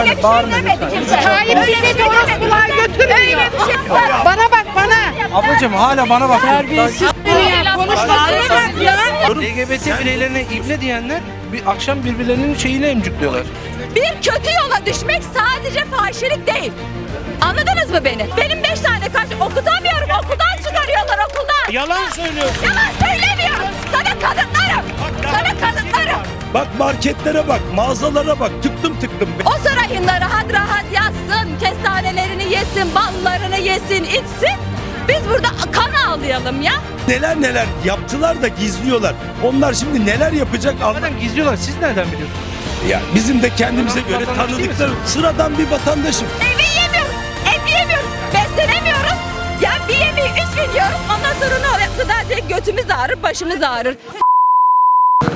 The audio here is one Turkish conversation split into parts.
Hanımefendi bir şey bağırmayın demedi lütfen. kimse. Tayyip Öyle seni bir şey orospular götürmüyor. Öyle bir şey Bana bak bana. Ablacığım hala bana bak. Terbiyesiz. Konuşmasına bak ya. LGBT bireylerine ibne diyenler bir akşam birbirlerinin şeyini emcikliyorlar. Bir kötü yola düşmek sadece fahişelik değil. Anladınız mı beni? Benim beş tane kaç okutamıyorum. Okuldan çıkarıyorlar okuldan. Yalan söylüyorsun. Yalan söylemiyorum. Sana kadınlarım. Sana kadınlarım. Bak marketlere bak, mağazalara bak. Tıklım tıklım. O sarayında rahat rahat yatsın. Kestanelerini yesin, ballarını yesin, içsin. Biz burada kan ağlayalım ya. Neler neler yaptılar da gizliyorlar. Onlar şimdi neler yapacak Allah. Neden gizliyorlar? Siz nereden biliyorsunuz? Ya bizim de kendimize Vatandaş göre değil tanıdıkları sıradan bir vatandaşım. Evi yiyemiyoruz, et yiyemiyoruz, beslenemiyoruz. Ya bir yemeği üç gün yiyoruz. Ondan sonra ne oluyor? Gıda direkt götümüz ağrır, başımız ağrır.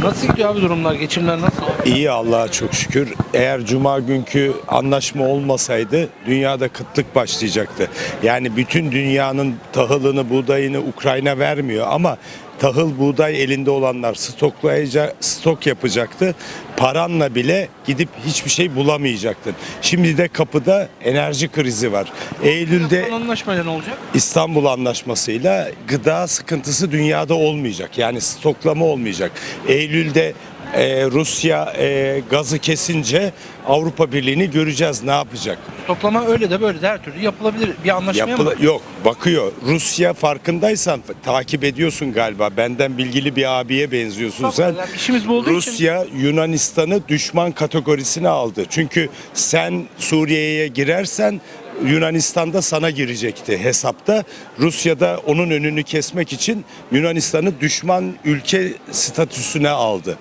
Nasıl gidiyor abi durumlar? Geçimler nasıl? İyi Allah'a çok şükür. Eğer cuma günkü anlaşma olmasaydı dünyada kıtlık başlayacaktı. Yani bütün dünyanın tahılını, buğdayını Ukrayna vermiyor ama tahıl, buğday elinde olanlar stoklayacak, stok yapacaktı. Paranla bile gidip hiçbir şey bulamayacaktın. Şimdi de kapıda enerji krizi var. Eylül'de Son anlaşmayla ne olacak? İstanbul Anlaşması'yla gıda sıkıntısı dünyada olmayacak. Yani stoklama olmayacak. Eylül'de e, Rusya e, gazı kesince Avrupa Birliği'ni göreceğiz ne yapacak. Toplama öyle de böyle de her türlü yapılabilir. Bir anlaşmaya mı? Yapıla- yok bakıyor. Rusya farkındaysan takip ediyorsun galiba. Benden bilgili bir abiye benziyorsun sen. Yani işimiz bu olduğu için- Rusya Yunanistan'ı düşman kategorisine aldı. Çünkü sen Suriye'ye girersen Yunanistan'da sana girecekti hesapta. Rusya'da onun önünü kesmek için Yunanistan'ı düşman ülke statüsüne aldı.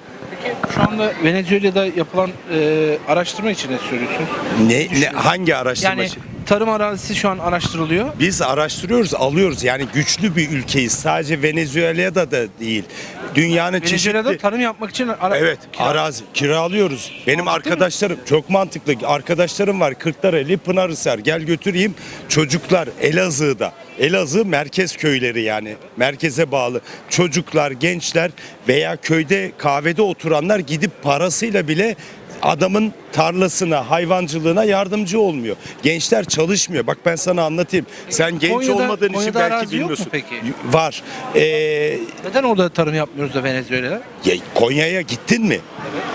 Şu anda Venezuela'da yapılan e, araştırma için ne söylüyorsunuz? Ne, ne hangi araştırma? Yani tarım arazisi şu an araştırılıyor. Biz araştırıyoruz, alıyoruz. Yani güçlü bir ülkeyiz. Sadece Venezuela'da da değil. Dünyanın Venezuela'da çeşitli tarım yapmak için ara- Evet, kira- arazi kiralıyoruz. Benim Mantıklı arkadaşlarım çok mantıklı. Arkadaşlarım var Kırklareli, Pınarhisar. Gel götüreyim. Çocuklar Elazığ'da. Elazığ merkez köyleri yani. Merkeze bağlı. Çocuklar, gençler veya köyde kahvede oturanlar gidip parasıyla bile adamın tarlasına, hayvancılığına yardımcı olmuyor. Gençler çalışmıyor. Bak ben sana anlatayım. Sen genç Konya'da- olmadığın için Konya'da belki arazi yok mu bilmiyorsun. peki? Var. Ee, Neden orada tarım yapmıyoruz da Venezuela'da? ya Konya'ya gittin mi?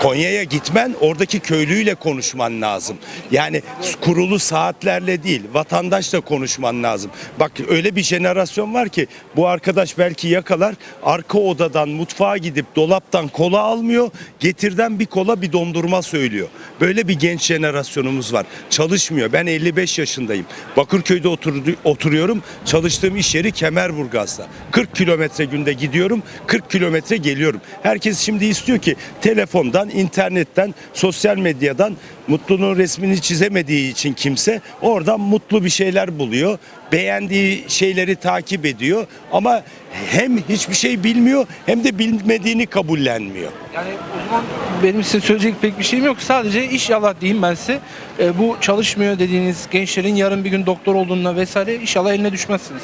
Konya'ya gitmen oradaki köylüyle konuşman lazım. Yani kurulu saatlerle değil, vatandaşla konuşman lazım. Bak öyle bir jenerasyon var ki bu arkadaş belki yakalar arka odadan mutfağa gidip dolaptan kola almıyor, getirden bir kola bir dondurma söylüyor. Böyle bir genç jenerasyonumuz var. Çalışmıyor. Ben 55 yaşındayım. Bakırköy'de oturdu- oturuyorum. Çalıştığım iş yeri Kemerburgaz'da. 40 kilometre günde gidiyorum, 40 kilometre geliyorum. Herkes şimdi istiyor ki telefondan, internetten, sosyal medyadan mutluluğun resmini çizemediği için kimse oradan mutlu bir şeyler buluyor. Beğendiği şeyleri takip ediyor ama hem hiçbir şey bilmiyor hem de bilmediğini kabullenmiyor. Yani o zaman benim size söyleyecek pek bir şeyim yok. Sadece inşallah diyeyim ben size. E, bu çalışmıyor dediğiniz gençlerin yarın bir gün doktor olduğunda vesaire inşallah eline düşmezsiniz.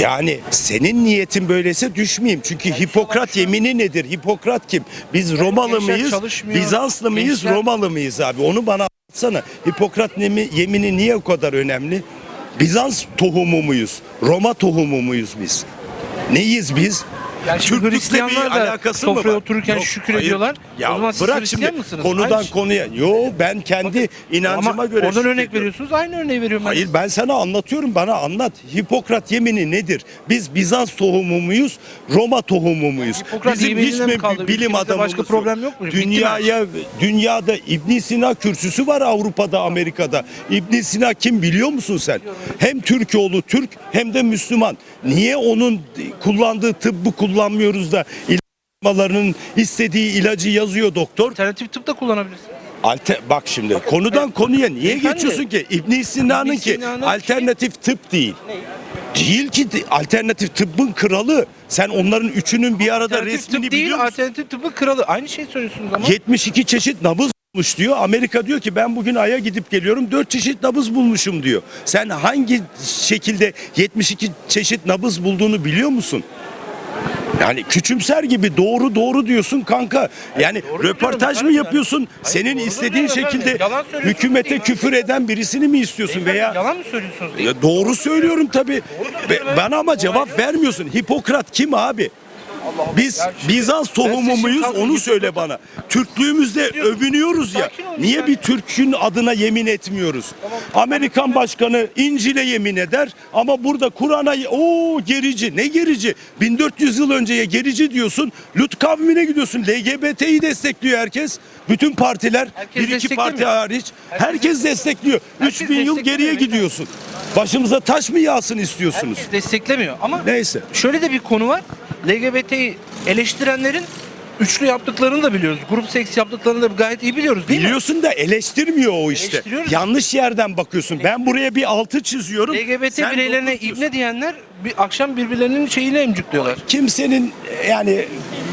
Yani senin niyetin böyleyse düşmeyeyim. Çünkü Hipokrat yemini nedir? Hipokrat kim? Biz Romalı gençler mıyız? Bizanslı mıyız? Gençler- Romalı mıyız abi? Onu bana anlatsana. Hipokrat yemi- yemini niye o kadar önemli? Bizans tohumu muyuz? Roma tohumu muyuz biz? Neyiz biz? Yani şimdi Türklükle Hristiyanlar bir da alakası mı sofraya var? otururken şükür hayır. ediyorlar. Ya o zaman siz bırak Hristiyan şimdi mısınız? konudan şey. konuya. Yo ben kendi inancıma Ama göre oradan örnek şükrediyorum. veriyorsunuz. Aynı örneği veriyorum ben. Hayır ben sana anlatıyorum bana anlat. Hipokrat yemini nedir? Biz Bizans tohumu muyuz? Roma tohumu muyuz? Hipokrat Bizim yeminine hiç mi mi kaldı? bilim Ülkemizde adamı başka problem yok mu? Bitti mi? Dünyaya dünyada İbn Sina kürsüsü var Avrupa'da Amerika'da. İbn Sina kim biliyor musun sen? Hem Türkoğlu Türk hem de Müslüman. Niye onun kullandığı tıbbı kullanmıyoruz da ilaçlarının istediği ilacı yazıyor doktor? Alternatif tıp da kullanabilirsiniz. Alte, bak şimdi konudan konuya niye Beyefendi, geçiyorsun ki? İbn Sina'nın ki alternatif tıp değil. Değil ki alternatif tıbbın kralı. Sen onların üçünün bir arada Alternatif resmini tıp değil, biliyor musun? alternatif tıbbın kralı. Aynı şey söylüyorsunuz ama. 72 çeşit nabız bulmuş diyor. Amerika diyor ki ben bugün Ay'a gidip geliyorum 4 çeşit nabız bulmuşum diyor. Sen hangi şekilde 72 çeşit nabız bulduğunu biliyor musun? Yani küçümser gibi doğru doğru diyorsun kanka. Yani doğru röportaj mı efendim yapıyorsun? Hayır, Senin doğru istediğin efendim. şekilde Yalan söylüyorsunuz hükümete değil. küfür eden birisini mi istiyorsun veya Yalan mı söylüyorsunuz? Ya doğru söylüyorum tabii. Be- bana ama cevap vermiyorsun. Hipokrat kim abi? Biz Bizans tohumu muyuz onu söyle bana. Türklüğümüzde övünüyoruz ya. Niye bir Türk'ün adına yemin etmiyoruz? Amerikan başkanı İncil'e yemin eder ama burada Kur'an'a o gerici. Ne gerici? 1400 yıl önceye gerici diyorsun. Lut kavmine gidiyorsun. LGBT'yi destekliyor herkes. Bütün partiler Herkes bir iki parti hariç herkes destekliyor. Herkes 3000 yıl geriye gidiyorsun. Başımıza taş mı yağsın istiyorsunuz? Herkes desteklemiyor ama Neyse. şöyle de bir konu var. LGBT'yi eleştirenlerin üçlü yaptıklarını da biliyoruz. Grup seks yaptıklarını da gayet iyi biliyoruz değil mi? Biliyorsun da eleştirmiyor o işte. Yanlış yerden bakıyorsun. Ben buraya bir altı çiziyorum. LGBT Sen bireylerine ibne diyenler bir akşam birbirlerinin şeyini emcükliyorlar. Kimsenin yani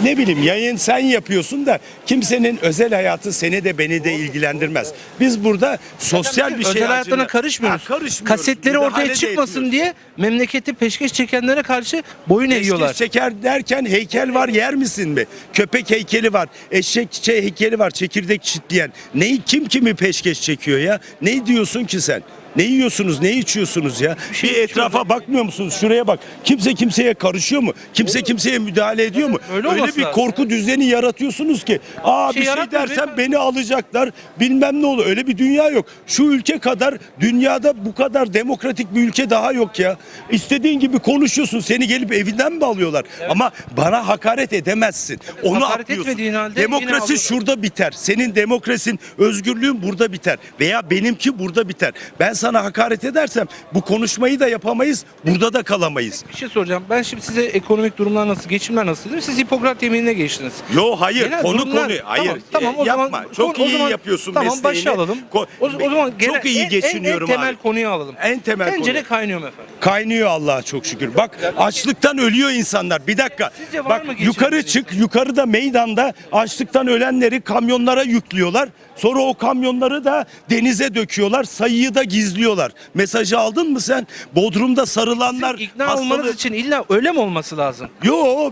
ne bileyim yayın sen yapıyorsun da kimsenin özel hayatı seni de beni de ilgilendirmez. Biz burada sosyal bir şey Özel hayatlarına acele- karışmıyoruz. Ha, karışmıyoruz. Kasetleri Müdahale ortaya de çıkmasın etmiyoruz. diye memleketi peşkeş çekenlere karşı boyun eğiyorlar. Peşkeş şeker derken heykel var yer misin mi? Köpek heykeli var, eşek şey heykeli var, çekirdek çitleyen. Neyi kim kimi peşkeş çekiyor ya? Ne diyorsun ki sen? Ne yiyorsunuz, ne içiyorsunuz ya? Bir, şey etrafa bakmıyor musunuz? Şuraya bak. Kimse kimseye karışıyor mu? Kimse kimseye müdahale ediyor mu? Öyle bir lazım. korku düzeni yaratıyorsunuz ki. Aa Bir şey bir şey dersen beni alacaklar. Bilmem ne olur. Öyle bir dünya yok. Şu ülke kadar dünyada bu kadar demokratik bir ülke daha yok ya. İstediğin gibi konuşuyorsun. Seni gelip evinden mi alıyorlar? Ama bana hakaret edemezsin. Onu Hakaret atlıyorsun. etmediğin halde Demokrasi şurada biter. Senin demokrasin, özgürlüğün burada biter. Veya benimki burada biter. Ben sana hakaret edersem bu konuşmayı da yapamayız. Burada da kalamayız. Bir şey soracağım. Ben şimdi size ekonomik durumlar nasıl, geçimler nasıl dedim. Siz Hipokrat yeminine geçtiniz. Yo hayır Genel konu durumlar- konu. Hayır. Tamam, tamam, o e, yapma. zaman- Çok o iyi zaman- yapıyorsun Tamam mesleğini. başa alalım. Ko- O, o zaman çok genel- iyi en- geçiniyorum en, en temel abi. konuyu alalım. En temel Tencere konu. kaynıyor mu efendim? Kaynıyor Allah'a çok şükür. Bak açlıktan ölüyor insanlar. Bir dakika. Sizce var Bak mı yukarı çık. Yukarıda meydanda açlıktan ölenleri kamyonlara yüklüyorlar. Sonra o kamyonları da denize döküyorlar. Sayıyı da gizliyorlar. Mesajı aldın mı sen? Bodrum'da sarılanlar Sizin ikna hastalığı- olmanız için illa öyle mi olması lazım? Yo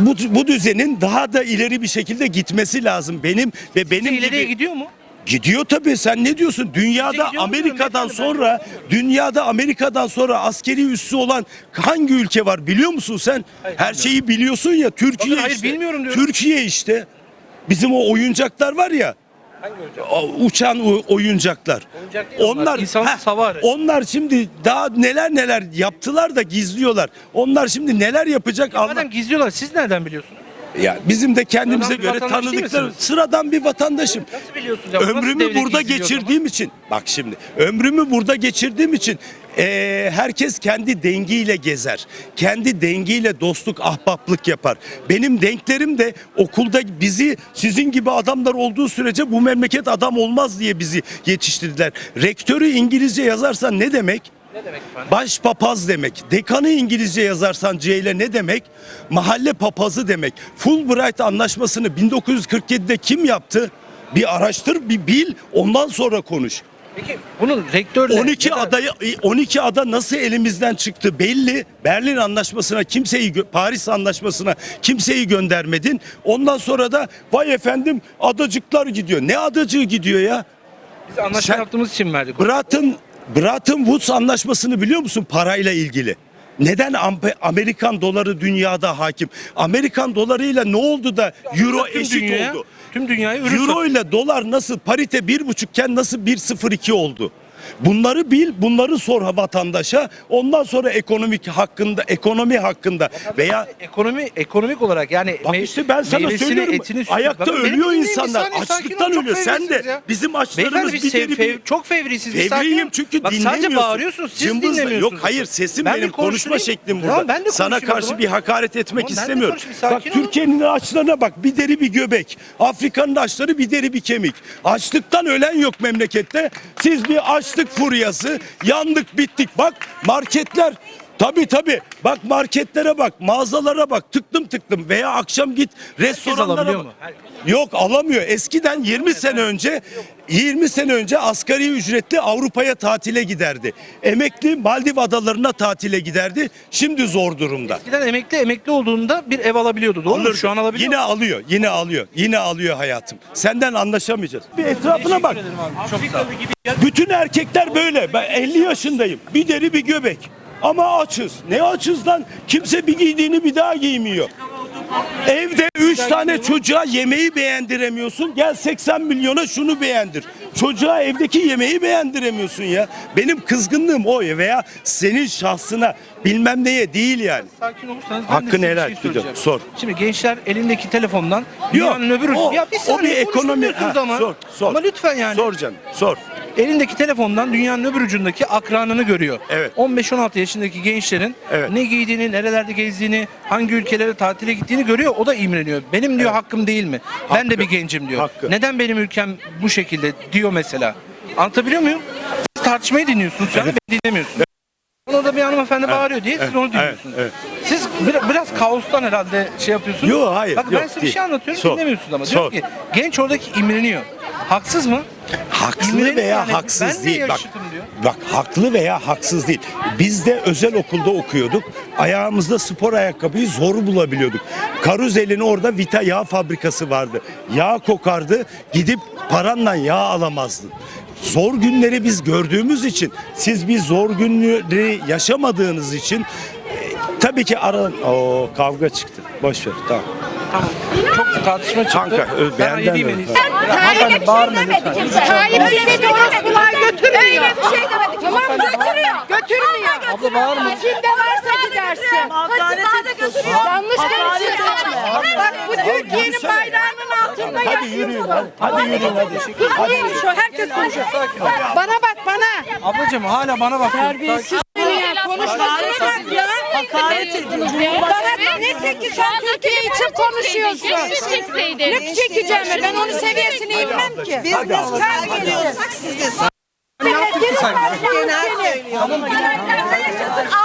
bu, bu düzenin daha da ileri bir şekilde gitmesi lazım benim ve benim Benim ileriye gibi gidiyor mu? Gidiyor tabii sen ne diyorsun? Dünyada mu Amerika'dan sonra dünyada Amerika'dan sonra askeri üssü olan hangi ülke var biliyor musun sen? Her şeyi biliyorsun ya Türkiye Bakın, hayır, işte. bilmiyorum diyorum. Türkiye işte. Bizim o oyuncaklar var ya. Uçan oyuncaklar. Oyuncak değil onlar, insansız Heh, hava aracı. onlar şimdi daha neler neler yaptılar da gizliyorlar. Onlar şimdi neler yapacak Allah. Madem gizliyorlar siz nereden biliyorsunuz? Ya bizim de kendimize Sıradan göre tanıdıkları sıradan bir vatandaşım. Nasıl biliyorsunuz? ya? Ömrümü burada geçirdiğim için bak şimdi ömrümü burada geçirdiğim için eee, herkes kendi dengiyle gezer. Kendi dengiyle dostluk, ahbaplık yapar. Benim denklerim de okulda bizi sizin gibi adamlar olduğu sürece bu memleket adam olmaz diye bizi yetiştirdiler. Rektörü İngilizce yazarsan ne demek? Ne demek efendim? Baş papaz demek. Dekanı İngilizce yazarsan C ile ne demek? Mahalle papazı demek. Fulbright anlaşmasını 1947'de kim yaptı? Bir araştır, bir bil, ondan sonra konuş. Peki bunun rektörle 12 ya da- adayı 12 ada nasıl elimizden çıktı belli. Berlin Anlaşması'na kimseyi Paris Anlaşması'na kimseyi göndermedin. Ondan sonra da vay efendim adacıklar gidiyor. Ne adacığı gidiyor ya? biz anlaşma Sen- yaptığımız için verdik. Bretton, Bretton Woods anlaşmasını biliyor musun parayla ilgili? Neden Amerikan doları dünyada hakim? Amerikan dolarıyla ne oldu da euro eşit oldu? Tüm dünyayı ürün Euro ile dolar nasıl parite bir buçukken nasıl 1.02 oldu? Bunları bil, bunları sor vatandaşa. Ondan sonra ekonomik hakkında, ekonomi hakkında veya ekonomi ekonomik olarak yani Bak işte ben sana meyvesini, söylüyorum. etini, sütünü- Ayakta Bakın benim ölüyor dinleyin bir insanlar. saniye, sakin Açlıktan olun, çok ölüyor. Sen de fevrisiniz ya. bizim açlarımız Beyefendi bir biz deri bir- fev- çok fevrisiniz. Bir sakin Fevriyim olun. çünkü Bak, dinlemiyorsun. sadece bağırıyorsunuz siz Cımbızla- dinlemiyorsunuz. Yok hayır sesim Ben benim konuşma konuşayım. şeklim burada. Tamam, ben de Sana konuşayım o karşı zaman. bir hakaret etmek Tamam, ben de istemiyorum. konuşayım, Bak sakin olun. Türkiye'nin açlarına bak bir deri bir göbek. Afrika'nın açları bir deri bir kemik. Açlıktan ölen yok memlekette. Siz bir açlık furyası. Yandık bittik. Bak marketler Tabii tabii. Bak marketlere bak, mağazalara bak. Tıklım tıklım veya akşam git restoranlara bak. mu? Yok alamıyor. Eskiden 20 sene önce 20 sene önce asgari ücretli Avrupa'ya tatile giderdi. Emekli Maldiv adalarına tatile giderdi. Şimdi zor durumda. Eskiden emekli emekli olduğunda bir ev alabiliyordu. Doğru mu? Alırdı. Şu an alabiliyor Yine mu? alıyor. Yine alıyor. Yine alıyor hayatım. Senden anlaşamayacağız. Bir etrafına bak. Çok. Bütün erkekler böyle. Ben 50 yaşındayım. Bir deri bir göbek. Ama açız. Ne açız lan? Kimse bir giydiğini bir daha giymiyor. Evde 3 tane çocuğa yemeği beğendiremiyorsun. Gel 80 milyona şunu beğendir. Çocuğa evdeki yemeği beğendiremiyorsun ya. Benim kızgınlığım o ya veya senin şahsına bilmem neye değil yani. Sakin olursanız ben de size bir helal şey et, söyleyeceğim. sor. Şimdi gençler elindeki telefondan Yok. dünyanın öbür o, ya bir o saniye bir ekonomi. Ha, ama. Sor, sor. Ama lütfen yani. Sor canım, sor. Elindeki telefondan dünyanın öbür ucundaki akranını görüyor. Evet. 15-16 yaşındaki gençlerin Evet. ne giydiğini, nerelerde gezdiğini, hangi ülkelere tatile gittiğini görüyor. O da imreniyor. Benim diyor hakkım değil mi? Ben de bir gencim diyor. Hakkı. Neden benim ülkem bu şekilde diyor mesela. Anlatabiliyor muyum? Siz tartışmayı dinliyorsunuz yani beni dinlemiyorsunuz. Orada bir hanımefendi bağırıyor diye siz onu dinliyorsunuz. evet. Siz bir- biraz kaostan herhalde şey yapıyorsunuz. Yok, hayır, Bak ben yok, size bir değil. şey anlatıyorum Sor, dinlemiyorsunuz ama. sor. Diyor ki genç oradaki imreniyor. Haksız mı? Haklı İmreniyor veya yani. haksız Ben de değil. Bak, diyor. bak haklı veya haksız değil. Biz de özel okulda okuyorduk. Ayağımızda spor ayakkabıyı zor bulabiliyorduk. Karuzel'in orada Vita yağ fabrikası vardı. Yağ kokardı. Gidip paranla yağ alamazdın. Zor günleri biz gördüğümüz için, siz bir zor günleri yaşamadığınız için e, tabii ki ara o kavga çıktı. Boş ver. Tamam. Tamam. Çok tartışma çıktı. Kanka, ben beğendin ayırayım en iyisi. Tayyip'e bir Hanımefendi şey bağırma demedi lütfen. Tayyip Öyle bir şey kulağa götürmüyor. Öyle bir şey demedi. Tamam götürüyor. Götürmüyor. Abla bağırma. İçinde varsa gidersin. Hırsızlığa da götürüyor. Yanlış konuşuyorsun. Bak bu Türkiye'nin bayrağının altında Hadi yürüyün hadi. Hadi yürüyün hadi. Konuşuyor. Herkes konuşuyor. Bana bak bana. Ablacığım hala bana bak. Terbiyesiz. Konuşmasına bak ya. Hakaret edilmiş. Bana neyse ki sen Türkiye için konuşuyorsun. Ne çekeceğim ben? Ben onun seviyesine inmem ki. Biz biz kaybediyorsak siz de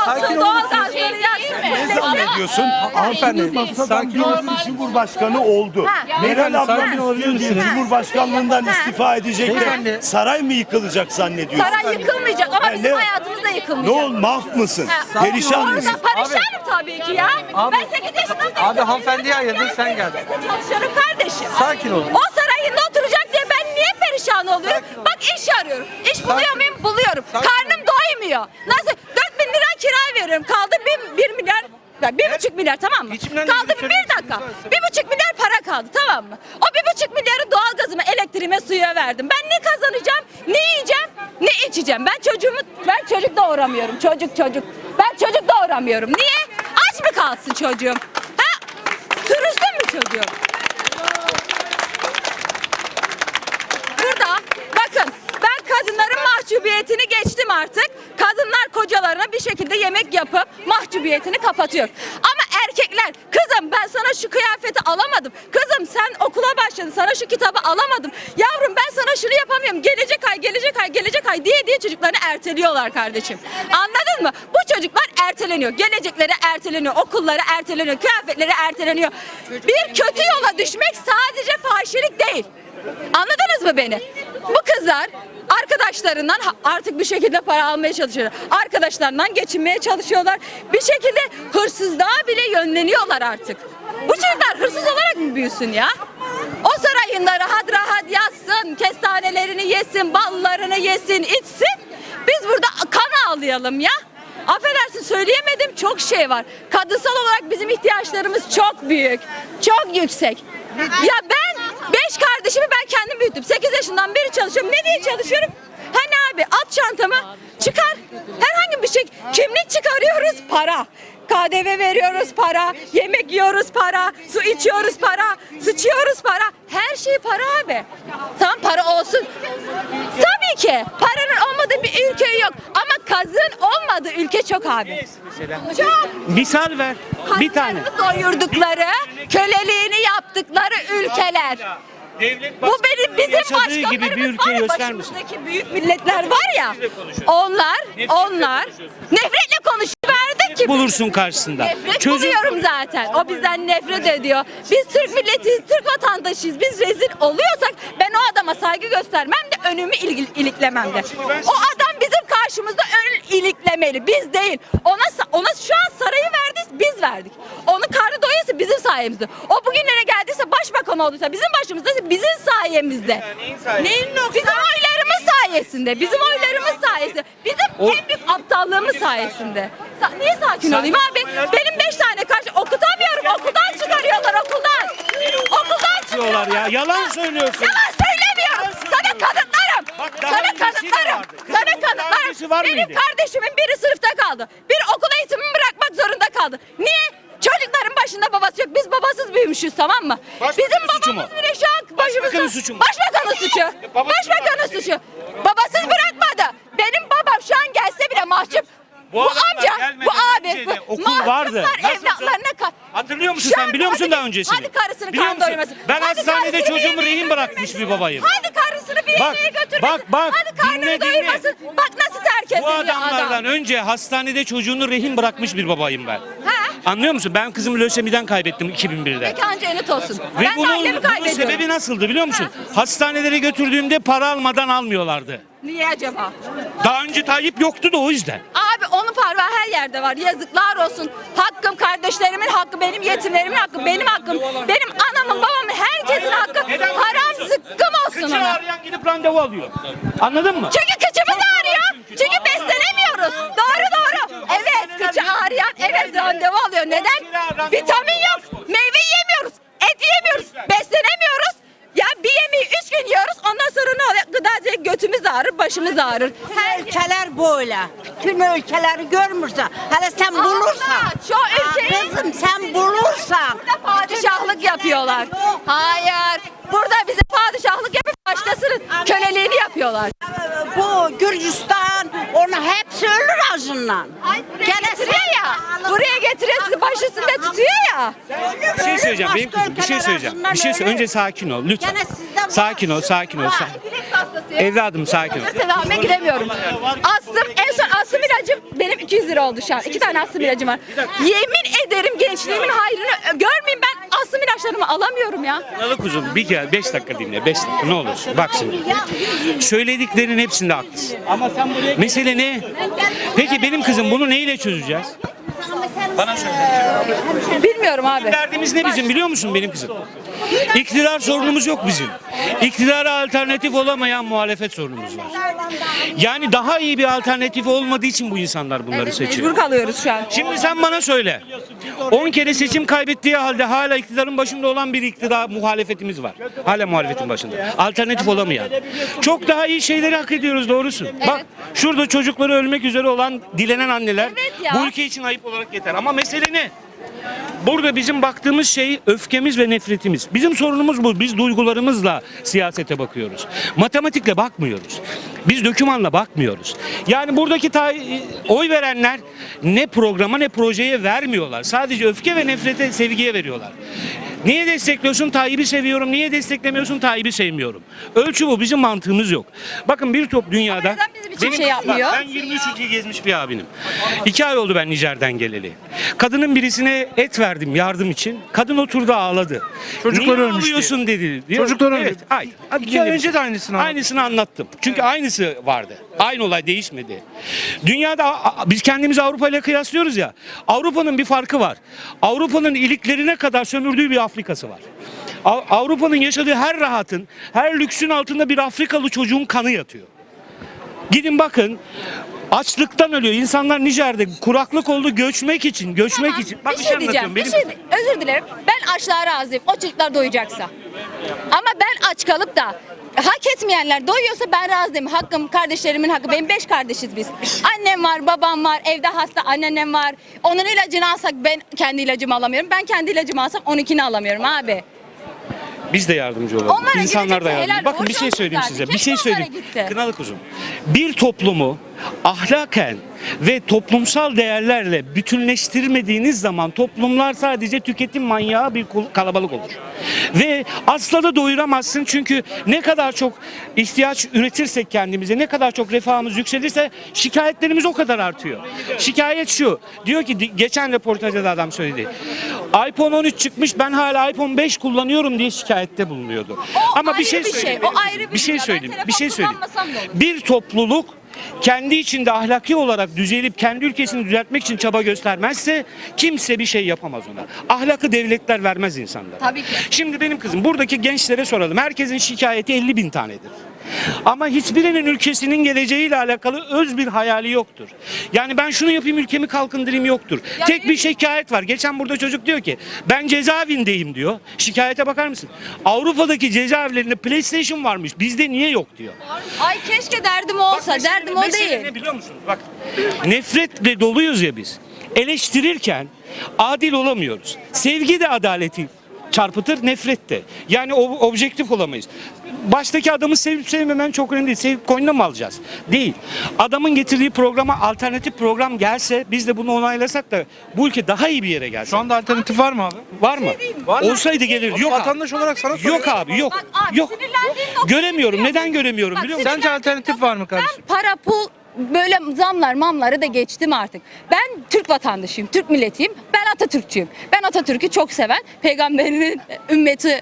Altın doğalgazları yaksın. Ne zannediyorsun? Hanımefendi sakin olun. Birisi Cumhurbaşkanı oldu. Meral sakin abla olabilir diyor diye misiniz? Cumhurbaşkanlığından istifa edecek de Beyefendi. saray mı yıkılacak zannediyorsun? Saray yıkılmayacak ama bizim hayatımız da Ne yıkılmayacak. ol maf mısın? Ha, Perişan Orada mısın? perişanım tabii ki ya. Abi- ben 8 yaşından beri Abi hanımefendiye ayırdın sen geldin. çalışıyorum kardeşim. Sakin olun. O sarayında oturacak diye ben niye perişan oluyorum? Sakin ol. Bak iş arıyorum. İş buluyor muyum? Buluyorum. Sakin Karnım doymuyor. Nasıl? 4 bin lira kira veriyorum. Kaldı 1, milyar ya bir buçuk milyar tamam mı? Geçimden Kaldı bir söyleyecek dakika. Bir buçuk milyar para kaldı tamam mı? O bir buçuk milyarı doğalgazıma, elektriğime, suya verdim. Ben ne kazanacağım, ne yiyeceğim, ne içeceğim? Ben çocuğumu, ben çocuk doğuramıyorum. Çocuk çocuk. Ben çocuk doğuramıyorum. Niye? Aç mı kalsın çocuğum? Ha? Sürünsün mü çocuğum? Burada bakın ben kadınların mahcubiyetini geçtim artık. Kadınlar kocalarına bir şekilde yemek yapıp mahcubiyetini kapatıyor. Ama erkekler kızım ben sana şu kıyafeti alamadım. Kızım sen okula başladın sana şu kitabı alamadım. Yavrum ben sana şunu yapamıyorum. Gelecek ay gelecek ay gelecek ay diye diye çocuklarını erteliyorlar kardeşim. Anladın mı? Bu çocuklar erteleniyor. Gelecekleri erteleniyor. Okulları erteleniyor. Kıyafetleri erteleniyor. Bir kötü yola düşmek sadece fahişelik değil. Anladınız mı beni? Bu kızlar arkadaşlarından artık bir şekilde para almaya çalışıyorlar. Arkadaşlarından geçinmeye çalışıyorlar. Bir şekilde hırsızlığa bile yönleniyorlar artık. Bu çocuklar hırsız olarak mı büyüsün ya? O sarayında rahat rahat yatsın, kestanelerini yesin, ballarını yesin, içsin. Biz burada kan ağlayalım ya. Affedersin söyleyemedim çok şey var. Kadınsal olarak bizim ihtiyaçlarımız çok büyük. Çok yüksek. Ya ben beş kardeşimi ben kendim büyüttüm. 8 yaşından beri çalışıyorum. Ne diye çalışıyorum? Hani abi at çantamı çıkar. Herhangi bir şey. Kimlik çıkarıyoruz para. KDV veriyoruz para, yemek yiyoruz para, su içiyoruz para, sıçıyoruz para. Her şey para abi. Tam para olsun. Tabii ki. Paranın olmadığı bir ülke yok. Ama kazın olmadığı ülke çok abi. Çok. Misal ver. Bir tane. Doyurdukları, köleliğini yaptıkları ülkeler. Bu benim bizim yaşadığı gibi bir başkanlarımız ülke var ya, göster misin? başımızdaki büyük milletler var ya. Onlar, onlar nefretle konuşuyor. Ki bulursun karşısında. Nefret Çözüm buluyorum zaten. O bizden nefret ediyor. Biz Türk milletiyiz, Türk vatandaşıyız. Biz rezil oluyorsak ben o adama saygı göstermem de önümü il- iliklemem de. O adam bizim karşımızda ön iliklemeli. Biz değil. Ona ona şu an sarayı verdik, biz verdik. Onu karnı doyursa bizim sayemizde. O bugünlere geldiyse başbakan olduysa bizim başımızda bizim sayemizde. Neyin Bizim oylarımız sayesinde. Bizim oylarımız sayesinde. Bizim en büyük aptallığımız sayesinde. Sa- Niye sakin olayım abi? Benim beş tane karşı okutamıyorum. Okuldan çıkarıyorlar okuldan. Okuldan diyorlar çıkarıyorlar. ya. Yalan söylüyorsun. Yalan söylemiyorum. Sana kanıtlarım. Bak daha Sana öncesi de kanıtlarım. vardı. Kızım, Sana bunun daha öncesi var kanıtlarım. Benim mıydı? kardeşimin biri sınıfta kaldı. Bir okul eğitimini bırakmak zorunda kaldı. Niye? Çocukların başında babası yok. Biz babasız büyümüşüz tamam mı? Başbakanın Bizim suçu mu? babamız bile şu an başımızda. Başbakanın suçu mu? Başbakanın suçu. babası Başbakanın suçu. Babasız bırakmadı. Benim babam şu an gelse bile mahcup. Bu Bu, amca, bu abi, bu okul vardı. Evlatlarına ka- Hatırlıyor musun Şu sen? Biliyor musun hadi- daha öncesini? Hadi karısını Biliyor kan doyurmasın. Ben Hadi hastanede çocuğumu rehin bırakmış bir babayım. Hadi karısını bir Bak, götürmesin. bak, bak. Hadi karnını Dinle, dinle. doyurmasın. Bak nasıl terk Bu ediliyor adamlardan adam. önce hastanede çocuğunu rehin bırakmış bir babayım ben. Anlıyor musun? Ben kızımı lösemiden kaybettim 2001'de. Peki anca enet olsun. Ve ben de bunun, ailemi bunun kaybediyorum. sebebi nasıldı biliyor musun? Hastanelere götürdüğümde para almadan almıyorlardı. Niye acaba? Daha önce Tayyip yoktu da o yüzden. Abi onun parmağı her yerde var. Yazıklar olsun. Hakkım kardeşlerimin hakkı, benim yetimlerimin hakkı, benim hakkım. Benim anamın, babamın, herkesin hakkı. Haram zıkkım olsun Kıçı ona. ağrıyan gidip randevu alıyor. Anladın mı? Çünkü kıçımız ağrıyor. Çünkü beslenemiyoruz. Doğru doğru. Evet kıçı ağrıyan evet randevu alıyor. Neden? Vitamin yok. Meyve yiyemiyoruz. Et yiyemiyoruz. Beslenemiyoruz. Ya bir yemeği üç gün yiyoruz. Ondan sonra ne oluyor? Gıdacı götümüz ağrır, başımız ağrır. Her Ülkeler böyle. Tüm ülkeleri görmürsen. Hele sen bulursan. Şu ülkeyi- Kızım sen bulursan. Burada padişahlık yapıyorlar. Hayır. Burada bize padişahlık yapıp başkasının köleliğini yapıyorlar. Bu Gürcistan onu hepsi ölür ağzından. Getiriyor ya. Buraya getiriyor sizi baş üstünde tutuyor ya. Bir şey söyleyeceğim benim kızım. Bir şey söyleyeceğim. Bir şey söyle. öyle. Önce sakin ol lütfen. Gene sizde var. Sakin ol, sakin ol. sa-. Evladım sakin ol. Tedavime giremiyorum. Astım, en son astım ilacım benim 200 lira oldu şu an. İki tane astım ilacım var. Yemin ederim gençliğimin hayrını görmeyin ben astım ilaçlarımı alamıyorum ya. Kınalı kuzum bir kere 5 dakika dinle 5 dakika ne olursun. Bak şimdi. Söylediklerinin hepsinde haklısın. Ama sen buraya... Mesele ne? Peki benim kızım bunu neyle çözeceğiz? Bilmiyorum abi. Derdimiz ne bizim biliyor musun benim kızım? İktidar sorunumuz yok bizim. İktidara alternatif olamayan muhalefet sorunumuz var. Yani daha iyi bir alternatif olmadığı için bu insanlar bunları Evet, seçiyor. mecbur kalıyoruz şu an. Şimdi sen bana söyle. 10 kere seçim kaybettiği halde hala iktidarın başında olan bir iktidar muhalefetimiz var. Hala muhalefetin başında. Alternatif olamayan. Çok daha iyi şeyleri hak ediyoruz doğrusu. Bak şurada çocukları ölmek üzere olan dilenen anneler Evet ya. bu ülke için ayıp olarak yeter. Ama mesele ne? Burada bizim baktığımız şey öfkemiz ve nefretimiz. Bizim sorunumuz bu. Biz duygularımızla siyasete bakıyoruz. Matematikle bakmıyoruz. Biz dökümanla bakmıyoruz. Yani buradaki oy verenler ne programa ne projeye vermiyorlar. Sadece öfke ve nefrete, sevgiye veriyorlar. Niye destekliyorsun? Tayyip'i seviyorum. Niye desteklemiyorsun? Tayyip'i sevmiyorum. Ölçü bu. Bizim mantığımız yok. Bakın bir top dünyada... Benim- şey yapmıyor? Bak, ben 23 ülkeyi gezmiş bir abinim. İki ay oldu ben Nijer'den geleli. Kadının birisine et verdim yardım için. Kadın oturdu ağladı. Çocukları Niye ölmüş ağlıyorsun dedi. Diyor, Çocukları Evet. ölmüş. Hayır. Hadi İki ay önce şey. de aynısını anlattın. Aynısını anlattım. Çünkü aynısı vardı. Aynı olay değişmedi. Dünyada biz kendimizi Avrupa ile kıyaslıyoruz ya. Avrupa'nın bir farkı var. Avrupa'nın iliklerine kadar sömürdüğü bir Afrikası var. Av- Avrupa'nın yaşadığı her rahatın, her lüksün altında bir Afrikalı çocuğun kanı yatıyor. Gidin bakın. Açlıktan ölüyor. İnsanlar Nijer'de kuraklık oldu göçmek için, göçmek Tamam, için. Bak bir şey diyeceğim. Bir şey, özür dilerim. Ben açlığa razıyım. O çocuklar doyacaksa. Ama ben aç kalıp da hak etmeyenler doyuyorsa ben razıyım. Hakkım, kardeşlerimin hakkı. Benim beş kardeşiz biz. Annem var, babam var, evde hasta anneannem var. Onun ilacını alsak ben kendi ilacımı alamıyorum. Ben kendi ilacımı alsam onunkini alamıyorum abi. Biz de yardımcı olalım. Onlara İnsanlar da yardımcı. helal Bakın bir şey olsun söyleyeyim zaten. size. Bir Keşke şey onlara söyleyeyim. gitse. Kınalı kuzum. Bir toplumu ahlaken ve toplumsal değerlerle bütünleştirmediğiniz zaman toplumlar sadece tüketim manyağı bir kalabalık olur. Ve asla da doyuramazsın çünkü ne kadar çok ihtiyaç üretirsek kendimize, ne kadar çok refahımız yükselirse şikayetlerimiz o kadar artıyor. Şikayet şu, diyor ki geçen reportajda da adam söyledi. iPhone 13 çıkmış ben hala iPhone 5 kullanıyorum diye şikayette bulunuyordu. Ama bir şey bir şey, söyleyeyim. o ayrı bir bir şey söyleyeyim. Bir şey söyleyeyim. Bir topluluk kendi içinde ahlaki olarak düzelip kendi ülkesini düzeltmek için çaba göstermezse kimse bir şey yapamaz ona. Ahlakı devletler vermez insanlara. Tabii ki. Şimdi benim kızım buradaki gençlere soralım. Herkesin şikayeti 50 bin tanedir. Ama hiçbirinin ülkesinin geleceğiyle alakalı öz bir hayali yoktur. Yani ben şunu yapayım ülkemi kalkındırayım yoktur. Ya Tek bir şikayet var. Geçen burada çocuk diyor ki ben cezaevindeyim diyor. Şikayete bakar mısın? Avrupa'daki cezaevlerinde PlayStation varmış. Bizde niye yok diyor. Ay keşke derdim olsa. Bak mesele- derdim o mesele değil. ne biliyor musunuz? Bak nefretle doluyuz ya biz. Eleştirirken adil olamıyoruz. Sevgi de adaleti çarpıtır, nefret de. Yani ob- objektif olamayız. Baştaki adamı sevip sevmemen çok önemli değil. Sevip koynuna mı alacağız? Değil. Adamın getirdiği programa alternatif program gelse biz de bunu onaylasak da bu ülke daha iyi bir yere gelse. Şu anda alternatif var mı abi? var mı? Var mı? Olsaydı gelirdi. Yok abi. Vatandaş olarak sana soruyorum. Yok abi yok. Bak abi, Yok. sinirlendiğin Göremiyorum. biliyor Neden göremiyorum Bak, biliyor musun? Sence alternatif var mı kardeşim? Ben para pul böyle zamlar mamları da geçtim artık. Ben Türk vatandaşıyım, Türk milletiyim. Ben Atatürkçüyüm. Ben Atatürk'ü çok seven, peygamberinin ümmeti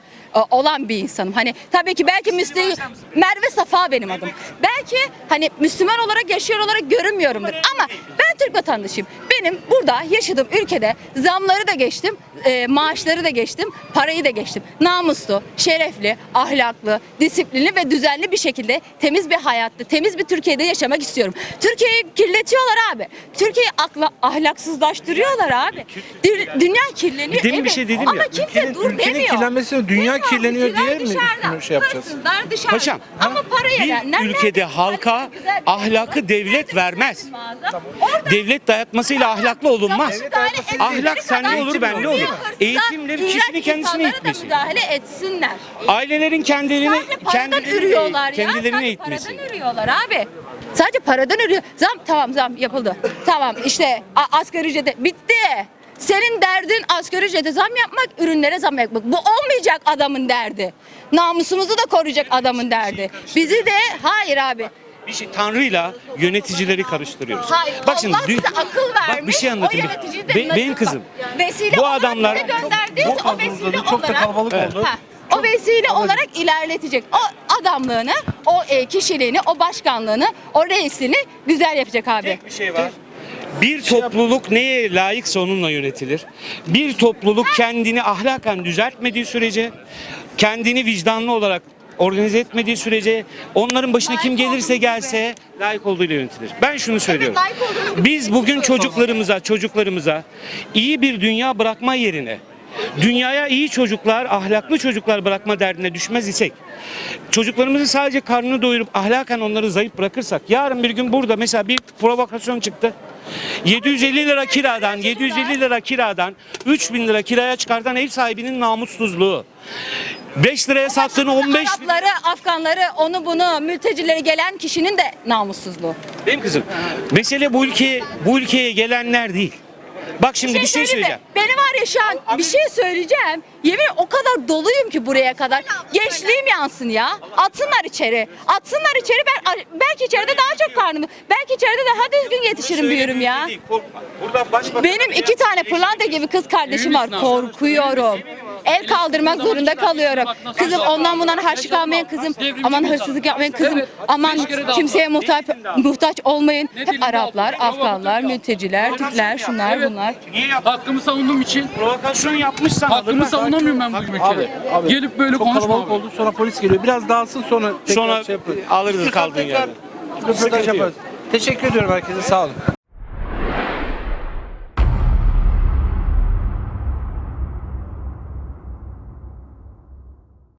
olan bir insanım. Hani tabii ki belki Müslüman Merve Safa benim adım. Belki hani Müslüman olarak yaşıyor olarak görünmüyorumdur ama ben Türk vatandaşıyım. Benim burada yaşadığım ülkede zamları da geçtim, e, maaşları da geçtim, parayı da geçtim. Namuslu, şerefli, ahlaklı, disiplinli ve düzenli bir şekilde temiz bir hayatta, temiz bir Türkiye'de yaşamak istiyorum. Türkiye'yi kirletiyorlar abi. Türkiye'yi akla, ahlakssızlaştırıyorlar abi. Dü- dünya kirleniyor. Demin bir evet. şey dedim Ama ya, kimse ülkenin- dur ülkenin demiyor. kirlenmesi, dünya Demiyor, kirleniyor diye mi üstünü şey yapacağız? hırsızlar dışarıda. Paşam, Ama parayı bir verenler ülkede nerede? halka Hani güzel bir ahlakı var. devlet vermez. bir? Orada Devlet dayatmasıyla ahlaklı olunmaz. müdahale etsinler. Ahlak sende Kadar olur, bende hırsızlar, olur. Eğitimle iğrenç kişinin kendisine insanlara da eğitmesi. müdahale etsinler. Ailelerin kendilerini Sadece paradan kendilerini, ya. kendilerini Sadece eğitmesi. paradan ürüyorlar abi. Sadece paradan ürüyor. Zam tamam zam yapıldı. Tamam işte a- asgari ücrete bitti. Senin derdin asgari ücrete zam yapmak, ürünlere zam yapmak. Bu olmayacak adamın derdi. Namusumuzu da koruyacak adamın derdi. Bizi de hayır abi. Bir şey Tanrı'yla yöneticileri karıştırıyoruz. Hayır. Bak şimdi Allah dü- bize akıl vermiş. Bak bir şey anlatayım. O de Be- nasıl- benim kızım. Vesile Bu olarak adamlar- Çok o vesile uzadı, çok da olarak kalabalık oldu. Ha, o vesile olarak ilerletecek. O adamlığını, o e, kişiliğini, o başkanlığını, o reisliğini güzel yapacak abi. Tek bir şey var. Bir topluluk neye layıksa onunla yönetilir. Bir topluluk kendini ahlaken düzeltmediği sürece, kendini vicdanlı olarak organize etmediği sürece onların başına kim Layık gelirse olduğunu gelse layık olduğuyla yönetilir. Ben şunu söylüyorum. Biz bugün çocuklarımıza, çocuklarımıza iyi bir dünya bırakma yerine dünyaya iyi çocuklar, ahlaklı çocuklar bırakma derdine düşmez isek, çocuklarımızın sadece karnını doyurup ahlaken onları zayıf bırakırsak, yarın bir gün burada mesela bir provokasyon çıktı. 750 lira kiradan, 750 lira kiradan 3000 lira kiraya çıkartan ev sahibinin namussuzluğu. 5 liraya sattığını 15 bin... Arapları, Afganları, onu bunu, mültecileri gelen kişinin de namussuzluğu. Benim kızım, mesele bu ülkeye, bu ülkeye gelenler değil. Bak şimdi bir şey mi? söyleyeceğim. Beni var ya şu an bir şey söyleyeceğim. Yemin o kadar doluyum ki buraya kadar. Gençliğim yansın ya. Atsınlar içeri. Atsınlar içeri. Ben belki içeride daha çok karnım. Belki içeride daha düzgün yetişirim büyürüm ya. Korkma. Buradan başbakan- Benim iki tane pırlanta gibi kız kardeşim var. Korkuyorum. El kaldırmak zorunda kalıyorum. Kızım ondan bundan harçlık almayın kızım. Aman hırsızlık yapmayın kızım. Aman kimseye muhtaç muhtaç olmayın. Hep Araplar, Afganlar, mülteciler, Türkler, şunlar bunlar. Niye yaptın? Hakkımı savunduğum için Provokasyon yapmışsan hakkımı savunamıyorum ben bu ülkede. Gelip böyle konuşma abi. oldu sonra polis geliyor. Biraz dağılsın sonra tekrar Sonra şey yaparız. alırız kaldığın yerden. Röportaj yaparız. Teşekkür ediyorum herkese sağ olun.